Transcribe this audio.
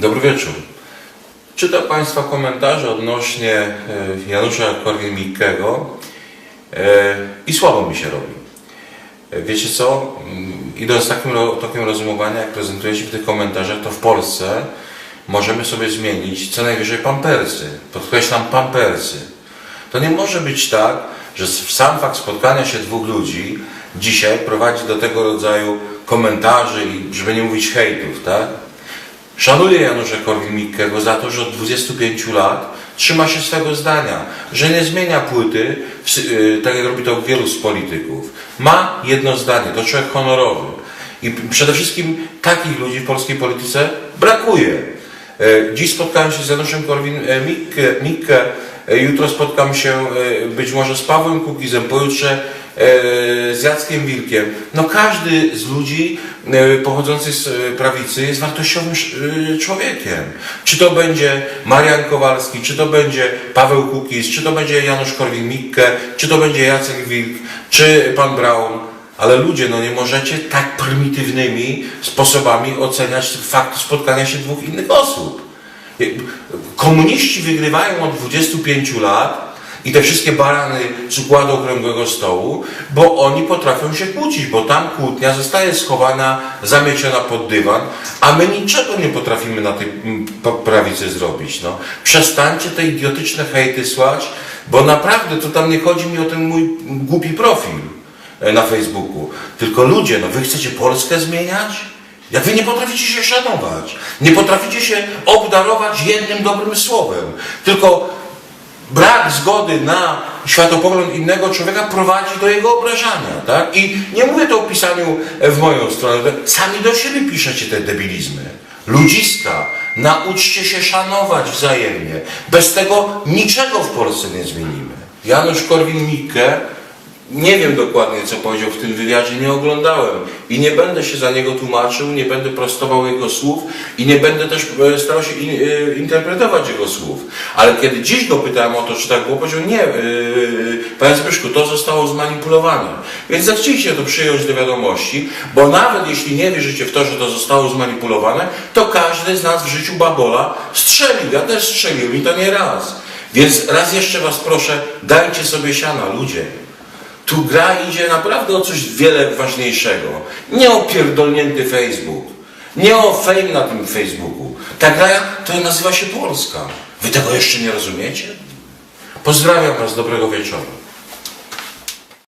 Dobry wieczór. Czytam Państwa komentarze odnośnie e, Janusza Korwin-Mikkego e, i słabo mi się robi. E, Wiecie co? Mm, Idąc takim tokiem rozumowania, jak prezentuje się w tych komentarzach, to w Polsce możemy sobie zmienić co najwyżej pampersy. Podkreślam pampersy. To nie może być tak, że sam fakt spotkania się dwóch ludzi dzisiaj prowadzi do tego rodzaju komentarzy i, żeby nie mówić hejtów, tak? Szanuję Janusza Korwin-Mikkego za to, że od 25 lat trzyma się swego zdania, że nie zmienia płyty, y, tak jak robi to wielu z polityków. Ma jedno zdanie, to człowiek honorowy. I przede wszystkim takich ludzi w polskiej polityce brakuje. E, Dziś spotkałem się z Januszem Korwin-Mikke, e, jutro spotkam się e, być może z Pawłem Kukizem, pojutrze e, z Jackiem Wilkiem. No każdy z ludzi e, pochodzących z e, prawicy jest wartościowym e, człowiekiem. Czy to będzie Marian Kowalski, czy to będzie Paweł Kukiz, czy to będzie Janusz Korwin-Mikke, czy to będzie Jacek Wilk, czy pan Braun. Ale ludzie, no nie możecie tak prymitywnymi sposobami oceniać fakt spotkania się dwóch innych osób. Komuniści wygrywają od 25 lat i te wszystkie barany z układu okrągłego stołu, bo oni potrafią się kłócić, bo tam kłótnia zostaje schowana, zamieciona pod dywan, a my niczego nie potrafimy na tej mm, prawicy zrobić. No. Przestańcie te idiotyczne hejty słać, bo naprawdę to tam nie chodzi mi o ten mój głupi profil na Facebooku. Tylko ludzie, no wy chcecie Polskę zmieniać? Jak wy nie potraficie się szanować, nie potraficie się obdarować jednym dobrym słowem, tylko brak zgody na światopogląd innego człowieka prowadzi do jego obrażania, tak? I nie mówię to o pisaniu w moją stronę, sami do siebie piszecie te debilizmy. Ludziska, nauczcie się szanować wzajemnie. Bez tego niczego w Polsce nie zmienimy. Janusz Korwin-Mikke nie wiem dokładnie, co powiedział w tym wywiadzie, nie oglądałem i nie będę się za niego tłumaczył, nie będę prostował jego słów i nie będę też e, starał się in, e, interpretować jego słów. Ale kiedy dziś go pytałem o to, czy tak było, powiedział nie, e, panie Zbyszku, to zostało zmanipulowane. Więc zechciejcie to przyjąć do wiadomości, bo nawet jeśli nie wierzycie w to, że to zostało zmanipulowane, to każdy z nas w życiu babola strzelił. Ja też strzeliłem i to nie raz. Więc raz jeszcze was proszę, dajcie sobie siana, ludzie. Tu gra idzie naprawdę o coś wiele ważniejszego. Nie o pierdolnięty Facebook. Nie o fame na tym Facebooku. Ta gra to nazywa się Polska. Wy tego jeszcze nie rozumiecie? Pozdrawiam Was, dobrego wieczoru.